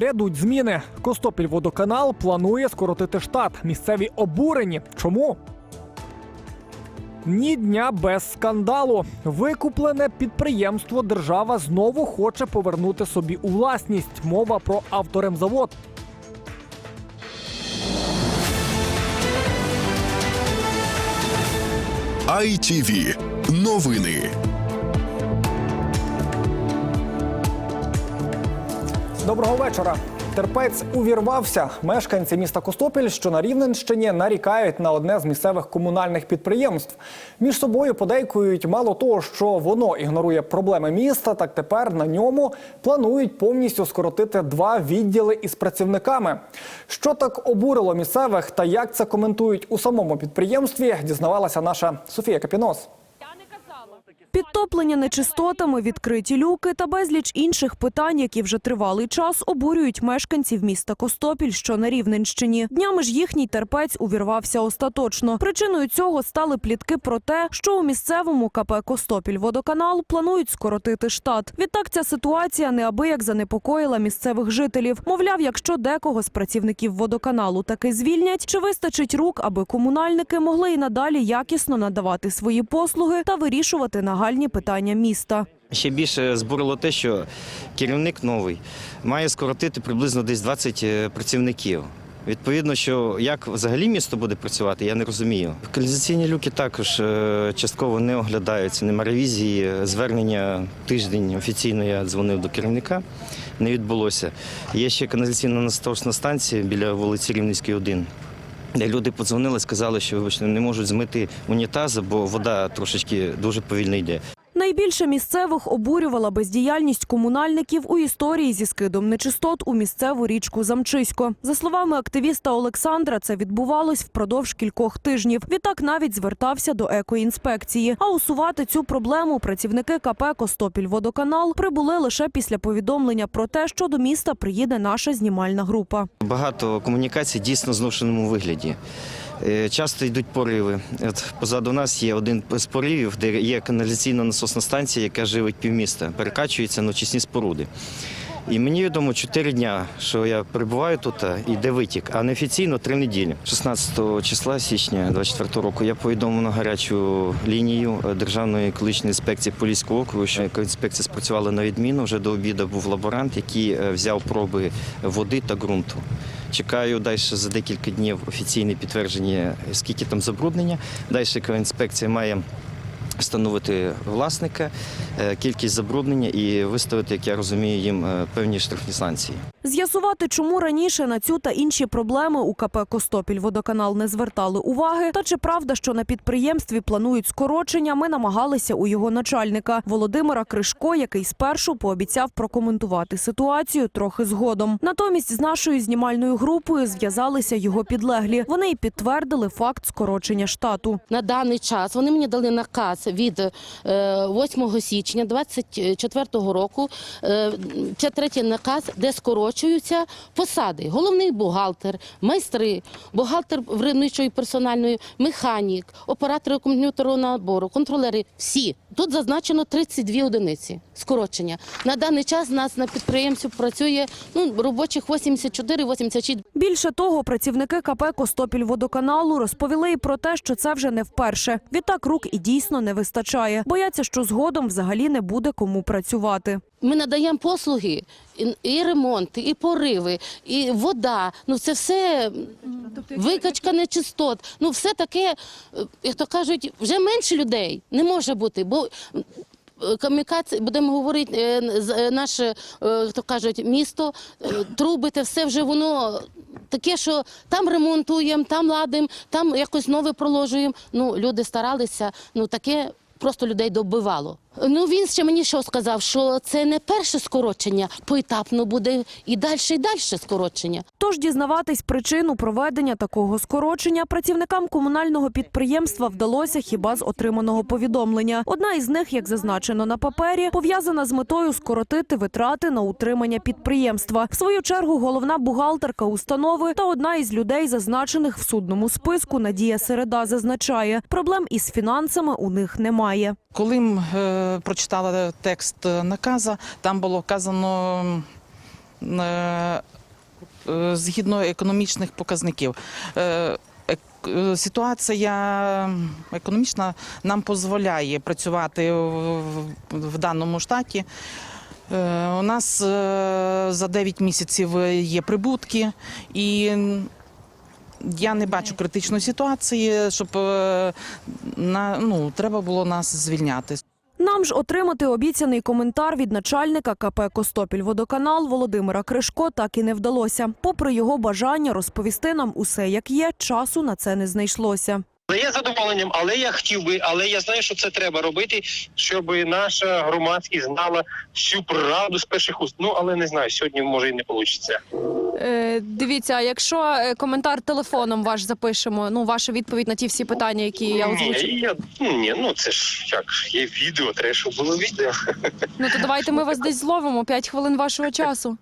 Грядуть зміни. Костопіль водоканал планує скоротити штат. Місцеві обурені. Чому? Ні дня без скандалу. Викуплене підприємство держава знову хоче повернути собі у власність. Мова про авторемзавод. ITV. Новини. Доброго вечора. Терпець увірвався. Мешканці міста Костопіль, що на Рівненщині, нарікають на одне з місцевих комунальних підприємств. Між собою подейкують мало того, що воно ігнорує проблеми міста, так тепер на ньому планують повністю скоротити два відділи із працівниками. Що так обурило місцевих та як це коментують у самому підприємстві, дізнавалася наша Софія Капінос. Підтоплення нечистотами, відкриті люки та безліч інших питань, які вже тривалий час обурюють мешканців міста Костопіль, що на Рівненщині. Днями ж їхній терпець увірвався остаточно. Причиною цього стали плітки про те, що у місцевому КП Костопіль водоканал планують скоротити штат. Відтак ця ситуація неабияк занепокоїла місцевих жителів. Мовляв, якщо декого з працівників водоканалу таки звільнять, чи вистачить рук, аби комунальники могли і надалі якісно надавати свої послуги та вирішувати нагальні питання міста. Ще більше збурило те, що керівник новий має скоротити приблизно десь 20 е, працівників. Відповідно, що як взагалі місто буде працювати, я не розумію. Каналізаційні люки також е, частково не оглядаються, нема ревізії. Звернення тиждень офіційно я дзвонив до керівника, не відбулося. Є ще каналізаційна насосна станція біля вулиці Рівненської, 1. Люди подзвонили, сказали, що вибачте, не можуть змити унітази, бо вода трошечки дуже повільно йде. Найбільше місцевих обурювала бездіяльність комунальників у історії зі скидом нечистот у місцеву річку Замчисько. За словами активіста Олександра, це відбувалось впродовж кількох тижнів. Відтак навіть звертався до екоінспекції. А усувати цю проблему працівники КП Костопіль водоканал прибули лише після повідомлення про те, що до міста приїде наша знімальна група. Багато комунікацій дійсно в зношеному вигляді. Е, Часто йдуть пориви. От позаду нас є один з поривів, де є каналізаційна насосна станція, яка живить півміста, перекачується на очисні споруди. І мені відомо 4 дня, що я перебуваю тут, а йде витік, а неофіційно 3 неділі. 16 числа січня 24 року я повідомив на гарячу лінію е, Державної екологічної інспекції Поліського округу, що екоінспекція спрацювала на відміну. Вже до обіду був лаборант, який е, взяв проби води та ґрунту. Чекаю далі за декілька днів офіційне підтвердження, скільки там забруднення. Далі екоінспекція має встановити власника, е, кількість забруднення і виставити, як я розумію, їм е, певні штрафні санкції. З'ясувати, чому раніше на цю та інші проблеми у КП Костопіль водоканал не звертали уваги, та чи правда, що на підприємстві планують скорочення, ми намагалися у його начальника Володимира Кришко, який спершу пообіцяв прокоментувати ситуацію трохи згодом. Натомість з нашою знімальною групою зв'язалися його підлеглі. Вони й підтвердили факт скорочення штату. на даний час вони мені дали наказ від е, 8 січня 24 року. Е, Це третій наказ, де скорочуються посади. Головний бухгалтер, майстри, бухгалтер виробничої персональної, механік, оператори комп'ютерного набору, контролери. Всі тут зазначено 32 одиниці скорочення. На даний час нас на підприємстві працює ну робочих 84-86 Більше того, працівники КП Костопіль водоканалу розповіли і про те, що це вже не вперше. Відтак рук і дійсно не вистачає. Бояться, що згодом взагалі не буде кому працювати. Ми надаємо послуги, і, і ремонт, і пориви, і вода. Ну це все викачка нечистот. Ну все таке, е, як то кажуть, вже менше людей не може бути, бо. е, Камікація, будемо говорити, е, наше, то кажуть, місто, труби, те все вже воно таке, що там ремонтуємо, там ладимо, там якось нове проложуємо. Ну, люди старалися, ну таке просто людей добивало. Ну він ще мені що сказав, що це не перше скорочення, поетапно буде і далі, і далі скорочення. Тож дізнаватись причину проведення такого скорочення працівникам комунального підприємства вдалося хіба з отриманого повідомлення. Одна із них, як зазначено на папері, пов'язана з метою скоротити витрати на утримання підприємства. В свою чергу головна бухгалтерка установи та одна із людей, зазначених в судному списку, Надія Середа зазначає, проблем із фінансами у них немає. Коли е, прочитала текст наказа, там було вказано е, е, згідно економічних показників. Е, Ситуація економічна нам дозволяє працювати в, даному штаті. У нас за 9 місяців є прибутки, і я не бачу критичної ситуації, щоб на, ну, треба було нас звільняти. Нам ж отримати обіцяний коментар від начальника КП «Костопільводоканал» Володимира Кришко так і не вдалося. Попри його бажання розповісти нам усе як є, часу на це не знайшлося. Але я з задоволенням, але я хотів би, але я знаю, що це треба робити, щоб наша громадськість знала всю правду з перших уст. Ну але не знаю, сьогодні може і не вийде. Е, дивіться, а якщо е, коментар телефоном ваш запишемо, ну ваша відповідь на ті всі питання, які я ні, я, ну, ні, ну це ж як є відео, треба, щоб було відео. Ну то давайте ми вас десь зловимо 5 хвилин вашого часу.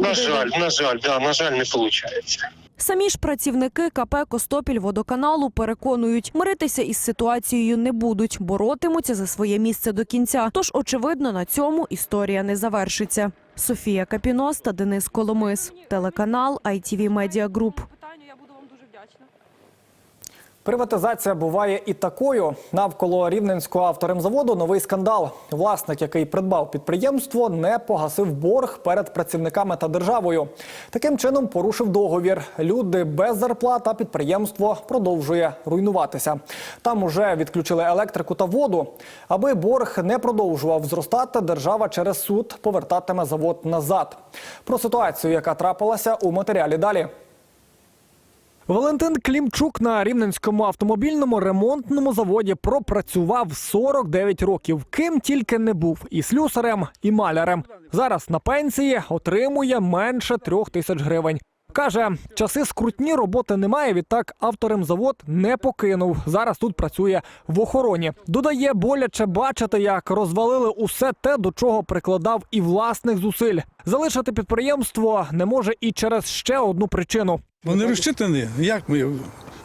На жаль, на жаль, да, на жаль, не виходить. Самі ж працівники КП «Костопільводоканалу» переконують, миритися із ситуацією не будуть, боротимуться за своє місце до кінця. Тож, очевидно, на цьому історія не завершиться. Софія Капінос та Денис Коломис. Телеканал ITV Media Group. Приватизація буває і такою. Навколо рівненського авторемзаводу новий скандал. Власник, який придбав підприємство, не погасив борг перед працівниками та державою. Таким чином порушив договір. Люди без зарплат, а підприємство продовжує руйнуватися. Там уже відключили електрику та воду. Аби борг не продовжував зростати, держава через суд повертатиме завод назад. Про ситуацію, яка трапилася у матеріалі далі. Валентин Клімчук на рівненському автомобільному ремонтному заводі пропрацював 49 років. Ким тільки не був і слюсарем, і малярем. Зараз на пенсії отримує менше трьох тисяч гривень. Каже, часи скрутні, роботи немає. Відтак авторемзавод не покинув. Зараз тут працює в охороні. Додає, боляче бачити, як розвалили усе те, до чого прикладав і власних зусиль. Залишити підприємство не може і через ще одну причину. Вони розчитані. Як ми?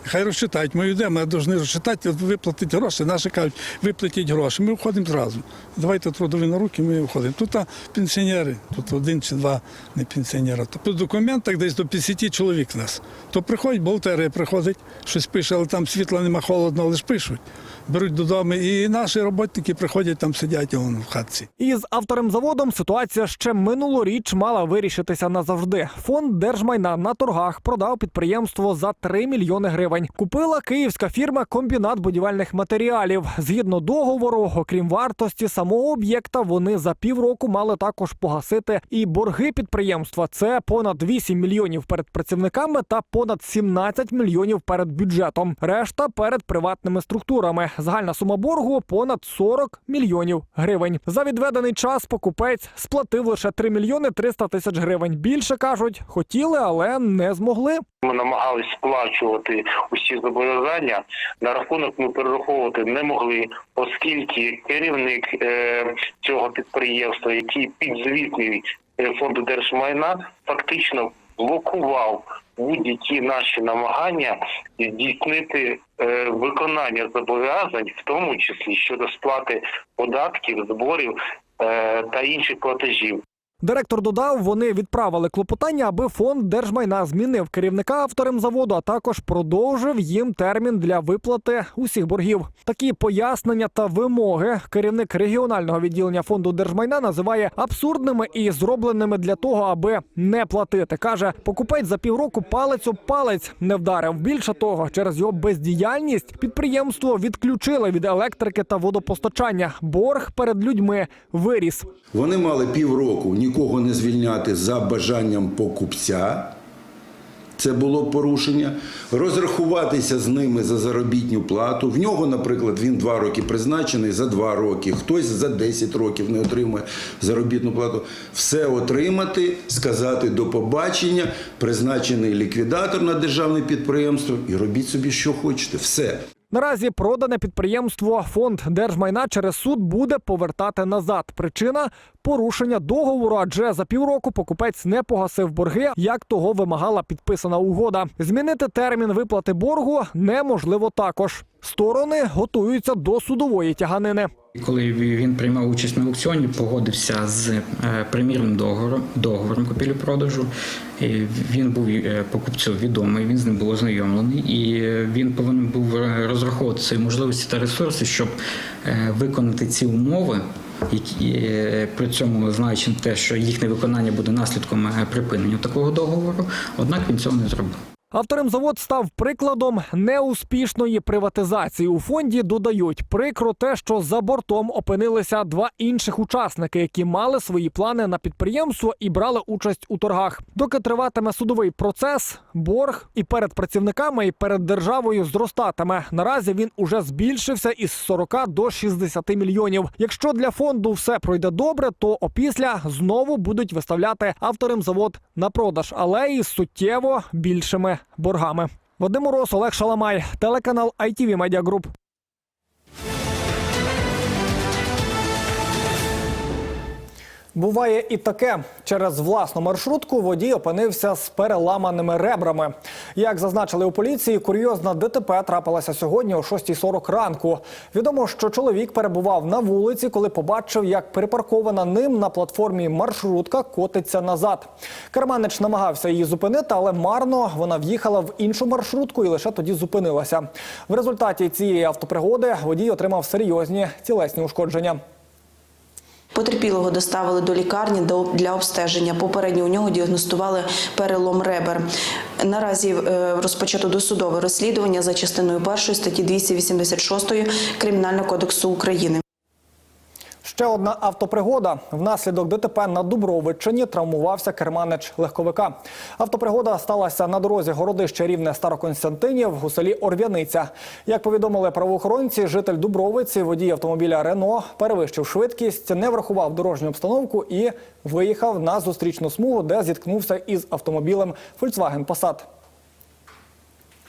Хай розчитають. Ми йдемо, ми повинні розчитати, виплатити гроші. Наші кажуть, виплатіть гроші. Ми входимо зразу. Давайте трудові на руки, ми виходимо. Тут а, пенсіонери, тут один чи два не пенсіонери. Тобто в документах десь до 50 чоловік нас. То приходять, бухгалтерія приходить, щось пише, але там світла нема холодно, але ж пишуть. Беруть додому. І наші роботники приходять, там сидять вон, в хатці. Із авторемзаводом ситуація ще минулоріч мала вирішитися назавжди. Фонд держмайна на торгах продав підприємство за 3 мільйони гривень. Купила київська фірма комбінат будівельних матеріалів. Згідно договору, окрім вартості самого об'єкта, вони за півроку мали також погасити і борги підприємства. Це понад 8 мільйонів перед працівниками та понад 17 мільйонів перед бюджетом. Решта перед приватними структурами. Загальна сума боргу понад 40 мільйонів гривень. За відведений час покупець сплатив лише 3 мільйони 300 тисяч гривень. Більше кажуть, хотіли, але не змогли. Ми намагалися сплачувати усі зобов'язання. На рахунок ми перераховувати не могли, оскільки керівник е, цього підприємства, який підзвітний е, фонду держмайна, фактично блокував будь-які наші намагання здійснити е, виконання зобов'язань, в тому числі щодо сплати податків, зборів та інших платежів. Директор додав, вони відправили клопотання, аби фонд держмайна змінив керівника авторем заводу, а також продовжив їм термін для виплати усіх боргів. Такі пояснення та вимоги керівник регіонального відділення фонду держмайна називає абсурдними і зробленими для того, аби не платити. каже, покупець за півроку палець об палець не вдарив. Більше того, через його бездіяльність підприємство відключили від електрики та водопостачання. Борг перед людьми виріс. Вони мали півроку нікого не звільняти за бажанням покупця. Це було порушення. Розрахуватися з ними за заробітну плату. В нього, наприклад, він два роки призначений за два роки, хтось за 10 років не отримує заробітну плату. Все отримати, сказати до побачення, призначений ліквідатор на державне підприємство і робіть собі, що хочете. Все. Наразі продане підприємство фонд держмайна через суд буде повертати назад. Причина порушення договору, адже за півроку покупець не погасив борги, як того вимагала підписана угода. Змінити термін виплати боргу неможливо також. Сторони готуються до судової тяганини. Коли він приймав участь на аукціоні, погодився з е, примірним договором, договором купівлі-продажу. Він був е, покупцю відомий, він з ним був ознайомлений, і е, він повинен був розраховувати свої можливості та ресурси, щоб виконати ці умови, які при цьому знаючи те, що їхнє виконання буде наслідком припинення такого договору. Однак він цього не зробив. Авторемзавод став прикладом неуспішної приватизації. У фонді додають прикро те, що за бортом опинилися два інших учасники, які мали свої плани на підприємство і брали участь у торгах. Доки триватиме судовий процес, борг і перед працівниками, і перед державою зростатиме. Наразі він уже збільшився із 40 до 60 мільйонів. Якщо для фонду все пройде добре, то опісля знову будуть виставляти авторемзавод на продаж, але із суттєво більшими боргами. Вадим Мороз, Олег Шаламай, телеканал ITV Media Group. Буває і таке. Через власну маршрутку водій опинився з переламаними ребрами. Як зазначили у поліції, курйозна ДТП трапилася сьогодні о 6.40 ранку. Відомо, що чоловік перебував на вулиці, коли побачив, як припаркована ним на платформі маршрутка котиться назад. Керманич намагався її зупинити, але марно вона в'їхала в іншу маршрутку і лише тоді зупинилася. В результаті цієї автопригоди водій отримав серйозні тілесні ушкодження. Потерпілого доставили до лікарні для обстеження. Попередньо у нього діагностували перелом ребер. Наразі е, розпочато досудове розслідування за частиною першої статті 286 Кримінального кодексу України. Ще одна автопригода. Внаслідок ДТП на Дубровичині травмувався керманич легковика. Автопригода сталася на дорозі городище рівне Староконстантинів у селі Орв'яниця. Як повідомили правоохоронці, житель Дубровиці, водій автомобіля Рено, перевищив швидкість, не врахував дорожню обстановку і виїхав на зустрічну смугу, де зіткнувся із автомобілем Volkswagen Passat.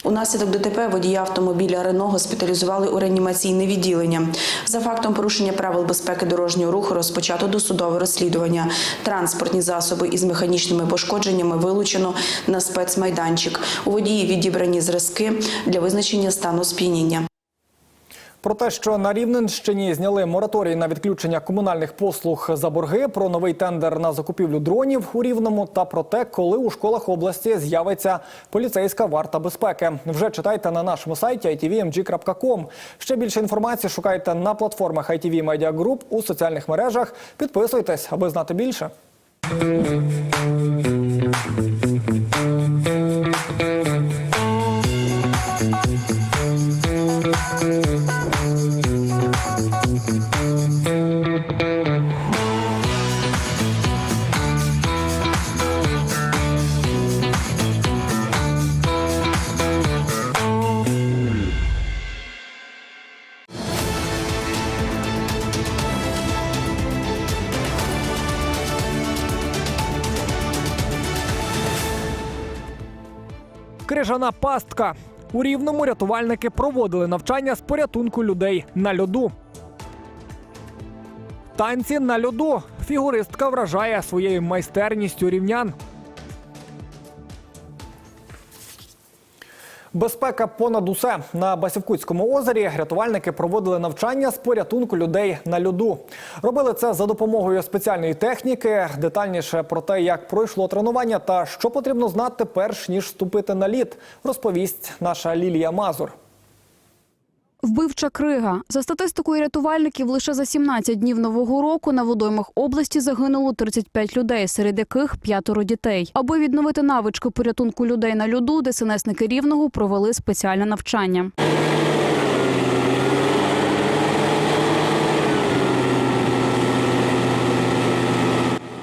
Унаслідок ДТП водія автомобіля Рено госпіталізували у реанімаційне відділення. За фактом порушення правил безпеки дорожнього руху розпочато досудове розслідування. Транспортні засоби із механічними пошкодженнями вилучено на спецмайданчик. У водії відібрані зразки для визначення стану сп'яніння. Про те, що на Рівненщині зняли мораторій на відключення комунальних послуг за борги, про новий тендер на закупівлю дронів у Рівному та про те, коли у школах області з'явиться поліцейська варта безпеки. Вже читайте на нашому сайті itvmg.com. Ще більше інформації шукайте на платформах ITV Media Group у соціальних мережах. Підписуйтесь, аби знати більше. Крижана пастка. У рівному рятувальники проводили навчання з порятунку людей на льоду. Танці на льоду. Фігуристка вражає своєю майстерністю рівнян. Безпека понад усе на Басівкутському озері рятувальники проводили навчання з порятунку людей на льоду. Робили це за допомогою спеціальної техніки. Детальніше про те, як пройшло тренування та що потрібно знати, перш ніж вступити на лід, розповість наша Лілія Мазур. Вбивча крига. За статистикою рятувальників, лише за 17 днів нового року на водоймах області загинуло 35 людей, серед яких п'ятеро дітей. Аби відновити навички порятунку людей на льоду, ДСНСники Рівного провели спеціальне навчання.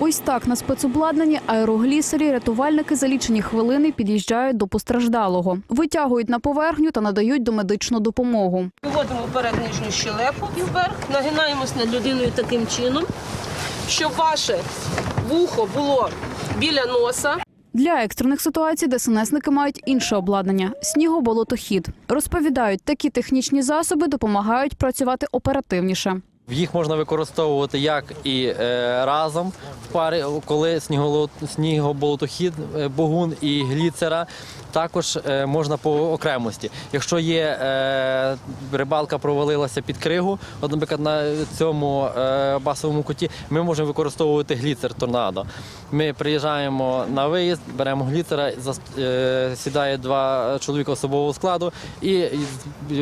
Ось так на спецобладнанні аероглісері рятувальники за лічені хвилини під'їжджають до постраждалого, витягують на поверхню та надають домедичну допомогу. Виводимо вперед нижню щелепу і вверх, нагинаємось над людиною таким чином, щоб ваше вухо було біля носа. Для екстрених ситуацій ДСНСники мають інше обладнання снігоболотохід. Розповідають, такі технічні засоби допомагають працювати оперативніше. Їх можна використовувати як і е, разом в парі, коли снігоболотохід, е, багун і гліцера. Також е, можна по окремості. Якщо є рибалка провалилася під кригу, наприклад, на цьому басовому куті, ми можемо використовувати гліцер торнадо. Ми приїжджаємо на виїзд, беремо гліцера, сідає два чоловіка особового складу і,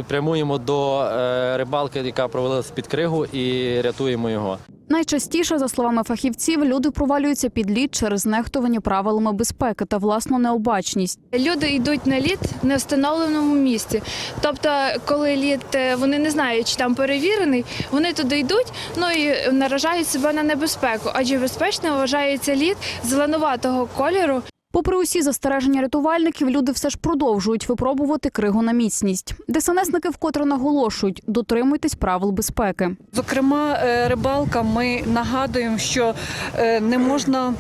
прямуємо до рибалки, яка провалилася під кригу, і рятуємо його. Найчастіше, за словами фахівців, люди провалюються під лід через нехтування правилами безпеки та власну необачність. Люди йдуть на лід в невстановленому місці. Тобто, коли лід е, вони не знають, чи там перевірений, вони туди йдуть, ну і наражають себе на небезпеку, адже безпечно вважається лід зеленуватого кольору. Попри усі застереження рятувальників, люди все ж продовжують випробувати кригу на міцність. ДСНСники вкотре наголошують: дотримуйтесь правил безпеки. Зокрема, е, рибалка, ми нагадуємо, що е, не можна.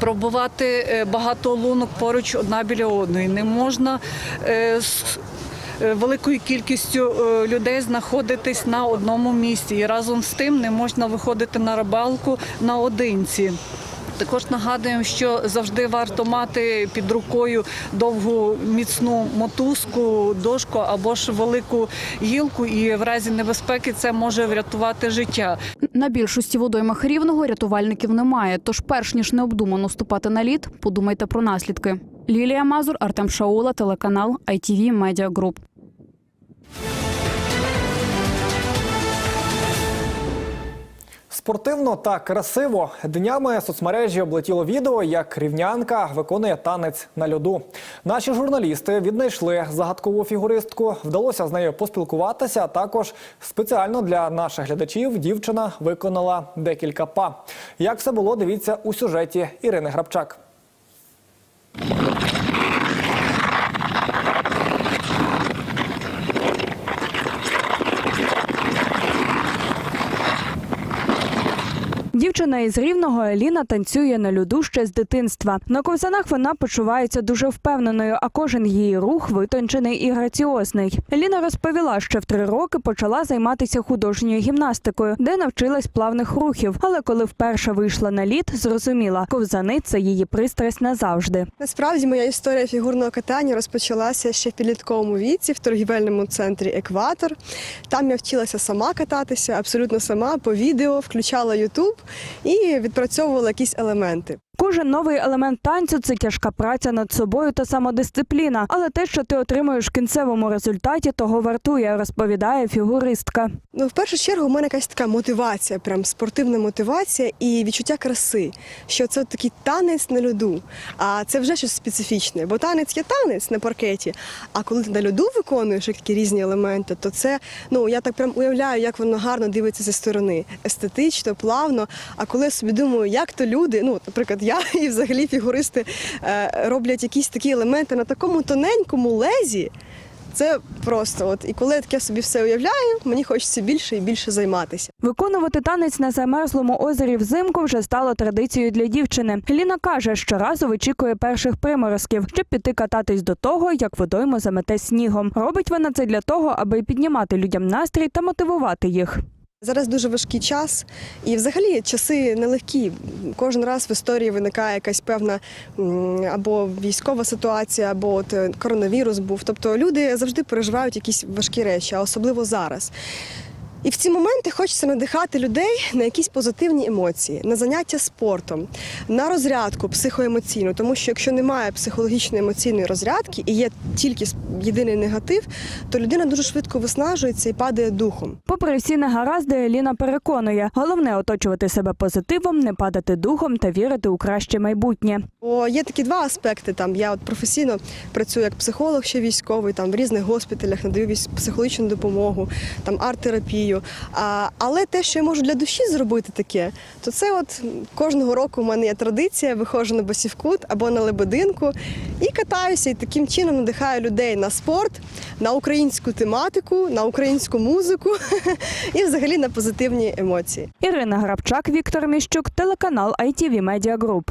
Пробувати е, багато лунок поруч одна біля одної. Не можна з великою кількістю людей знаходитись на одному місці. І разом з тим не можна виходити на рибалку наодинці. Також нагадуємо, що завжди варто мати під рукою довгу міцну мотузку, дошку або ж велику гілку, і в разі небезпеки це може врятувати життя. На більшості водоймах рівного рятувальників немає. Тож, перш ніж необдумано ступати на лід, подумайте про наслідки. Лілія Мазур, Артем Шаула, телеканал ITV Media Group. Спортивно та красиво днями соцмережі облетіло відео, як рівнянка виконує танець на льоду. Наші журналісти віднайшли загадкову фігуристку. Вдалося з нею поспілкуватися. Також спеціально для наших глядачів дівчина виконала декілька па. Як все було, дивіться у сюжеті Ірини Грабчак. Дівчина із рівного Еліна танцює на льоду ще з дитинства. На ковзанах вона почувається дуже впевненою, а кожен її рух витончений і граціозний. Еліна розповіла, що в три роки почала займатися художньою гімнастикою, де навчилась плавних рухів. Але коли вперше вийшла на лід, зрозуміла, ковзани це її пристрасть назавжди. Насправді моя історія фігурного катання розпочалася ще в підлітковому віці в торгівельному центрі Екватор. Там я вчилася сама кататися, абсолютно сама по відео, включала Ютуб і відпрацьовували якісь елементи. Кожен новий елемент танцю це тяжка праця над собою та самодисципліна. Але те, що ти отримуєш в кінцевому результаті, того вартує, розповідає фігуристка. Ну, в першу чергу, у мене якась така мотивація, прям спортивна мотивація і відчуття краси, що це такий танець на льоду. А це вже щось специфічне, бо танець є танець на паркеті. А коли ти на льоду виконуєш такі різні елементи, то це ну я так прям уявляю, як воно гарно дивиться зі сторони, естетично, плавно. А коли я собі думаю, як то люди, ну, наприклад, я і взагалі фігуристи е, роблять якісь такі елементи на такому тоненькому лезі. Це просто от і коли я таке собі все уявляю, мені хочеться більше і більше займатися. Виконувати танець на замерзлому озері взимку вже стало традицією для дівчини. Ліна каже, що разу вичікує перших приморозків, щоб піти кататись до того, як водойму замете снігом. Робить вона це для того, аби піднімати людям настрій та мотивувати їх. Зараз дуже важкий час, і взагалі часи нелегкі. Кожен раз в історії виникає якась певна або військова ситуація, або от е, коронавірус був. Тобто люди завжди переживають якісь важкі речі, а особливо зараз. І в ці моменти хочеться надихати людей на якісь позитивні емоції, на заняття спортом, на розрядку психоемоційну. Тому що якщо немає психологічної емоційної розрядки і є тільки єдиний негатив, то людина дуже швидко виснажується і падає духом. Попри всі негаразди, Еліна переконує, головне оточувати себе позитивом, не падати духом та вірити у краще майбутнє. Бо є такі два аспекти. Там я от професійно працюю як психолог, ще військовий, там в різних госпіталях надаю психологічну допомогу, там арт-терапію. А, але те, що я можу для душі зробити таке, то це от кожного року у мене є традиція, виходжу на басівкут або на лебединку і катаюся, і таким чином надихаю людей на спорт, на українську тематику, на українську музику і взагалі на позитивні емоції. Ірина Грабчак, Віктор Міщук, телеканал ITV Media Group.